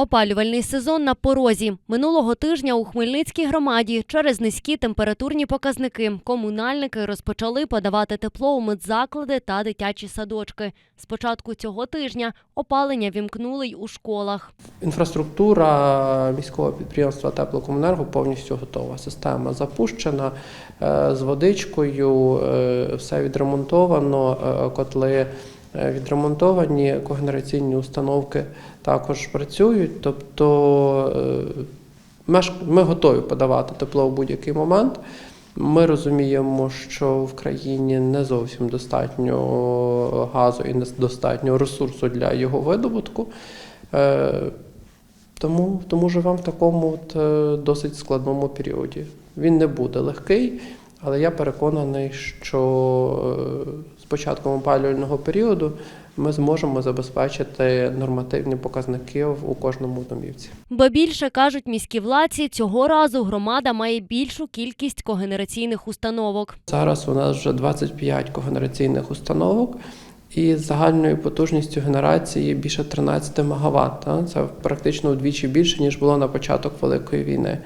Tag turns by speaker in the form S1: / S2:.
S1: Опалювальний сезон на порозі. Минулого тижня у Хмельницькій громаді через низькі температурні показники комунальники розпочали подавати тепло у медзаклади та дитячі садочки. З початку цього тижня опалення вімкнули й у школах.
S2: Інфраструктура міського підприємства Теплокомунерго повністю готова. Система запущена е, з водичкою, е, все відремонтовано, е, котли відремонтовані, когенераційні установки також працюють. Тобто е, ми готові подавати тепло в будь-який момент. Ми розуміємо, що в країні не зовсім достатньо газу і недостатньо ресурсу для його видобутку. Е, Тому, тому живемо в такому от, е, досить складному періоді. Він не буде легкий, але я переконаний, що е, початком опалювального періоду ми зможемо забезпечити нормативні показники у кожному домівці.
S1: Ба більше кажуть міські владці, цього разу громада має більшу кількість когенераційних установок.
S2: Зараз у нас вже 25 когенераційних установок. І з загальною потужністю генерації більше 13 МВт. Це практично вдвічі більше, ніж було на початок Великої війни.